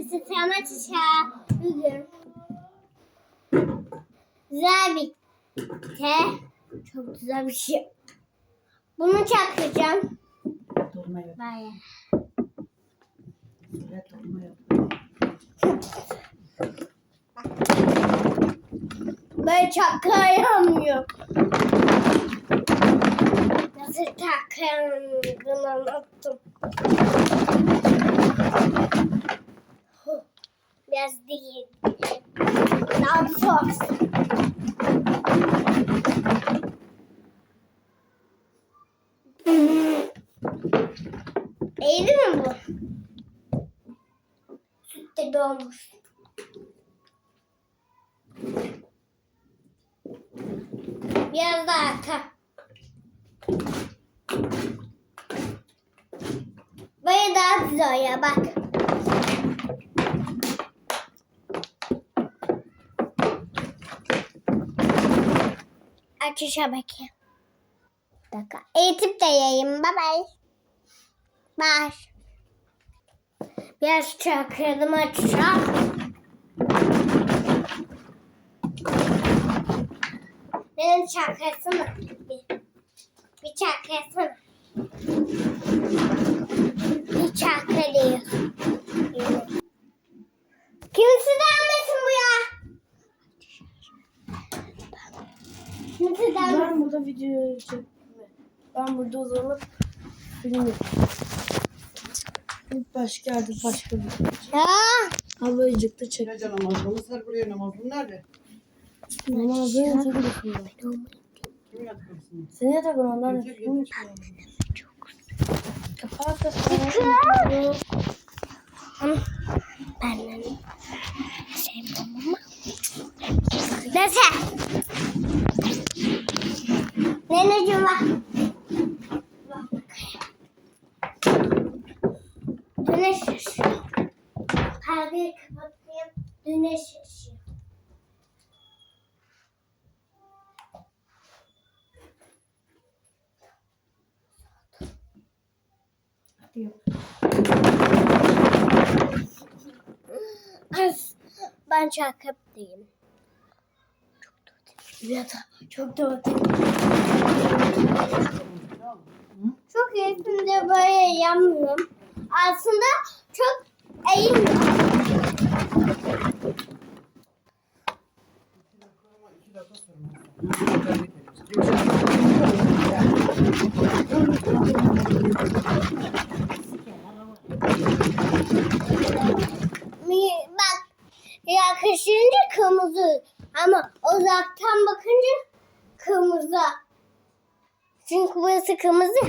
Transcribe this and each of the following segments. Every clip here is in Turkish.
Cumartesi tema çiçeği. Bugün. Güzel bir te. Çok güzel bir şey. Bunu çakacağım. Dolma yap. Böyle. Söyle dolma yap. Böyle çakayamıyor. Nasıl çakayamıyorum anlattım. Biraz değil. Daha çok. İyiydi mi bu? Sütte doğmuş. Biraz daha arka. Böyle daha güzel ya bak. Açışa bakayım. Bir dakika. Eğitip de yayayım. Bye bye. Bye. Biraz çakırdım açacağım. Benim çakasını bir, bir çakasını. Bir çakalıyor. Kimse denmesin bu ya. Kimse video çekme. Ben burada uzanıp film. İlk başka yerde başka bir video. Ya. Hava acıktı çek. Gece namazını ser buraya namazın nerede? Ama ben yatak odasında. Kimin? Senin yatak odanlar ne? Gece Film gece. yapıyorum. Kapat Benden sevdim ama. Neyse. Bak. Bak bakayım. Güneş ışıyor. Perdeyi kapatayım. Güneş yap. Az. Ben çakıp değilim. Yatak. Çok da Çok yakında böyle yanmıyorum. Aslında çok eğilmiyor. İki dakika Mi- Bak yakışınca kırmızı ama uzaktan bakınca kırmızı. Çünkü burası kırmızı.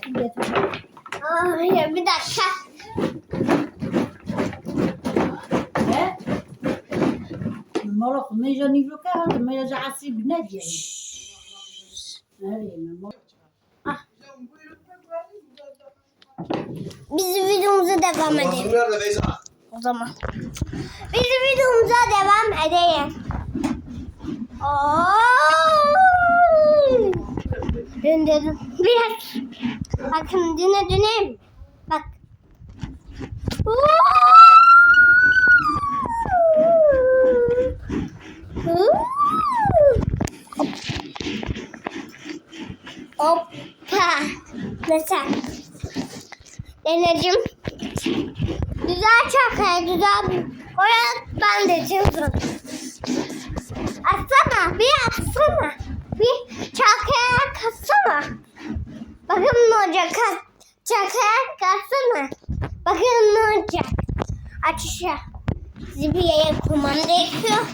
Ay, ya bir dakika. المرق ما يجاني لو كان ما يجي عصيب نادي يعني Biz videomuza devam edelim. Namazın nerede Beyza? O zaman. Biz videomuza devam edelim. Oy! Dön dedim. Biraz. Bakın düne döneyim. Bak. Hoppa. Mesela. Deneciğim. Güzel çakaya güzel. Oraya ben de çıldım. Atsana bir atsana. Bir çakaya katsana. Bakın ne olacak. Kat, çakaya katsana. Bakın ne olacak. Açışa. Sizi bir yere kumanda yapıyor.